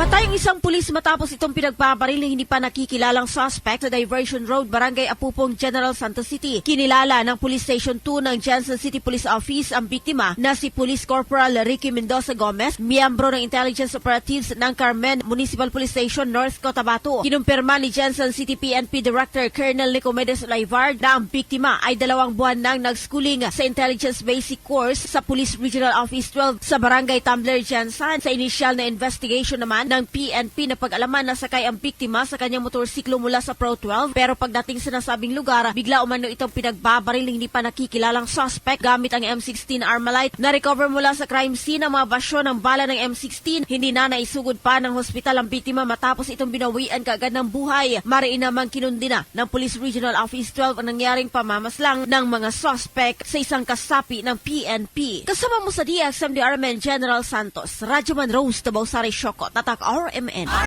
Patay ang isang pulis matapos itong pinagpabaril ng hindi pa nakikilalang suspect sa Diversion Road, Barangay Apupong, General Santos City. Kinilala ng Police Station 2 ng Jensen City Police Office ang biktima na si Police Corporal Ricky Mendoza Gomez, miyembro ng Intelligence Operatives ng Carmen Municipal Police Station, North Cotabato. Kinumpirma ni Jensen City PNP Director Colonel Nicomedes Laivard na ang biktima ay dalawang buwan nang nag-schooling sa Intelligence Basic Course sa Police Regional Office 12 sa Barangay Tumbler, Jensen. Sa initial na investigation naman ng PNP na pag-alaman na sakay ang biktima sa kanyang motorsiklo mula sa Pro 12 pero pagdating sa nasabing lugar, bigla umano itong pinagbabaril hindi pa nakikilalang suspect gamit ang M16 Armalite. Na-recover mula sa crime scene ang mga basyo ng bala ng M16. Hindi na naisugod pa ng hospital ang biktima matapos itong binawian kaagad ng buhay. Mariin naman kinundi na ng Police Regional Office 12 ang nangyaring pamamaslang ng mga suspect sa isang kasapi ng PNP. Kasama mo sa DXMD Armen General Santos, Radyoman Rose, Tabaw Sari Shoko, Tatak RMN.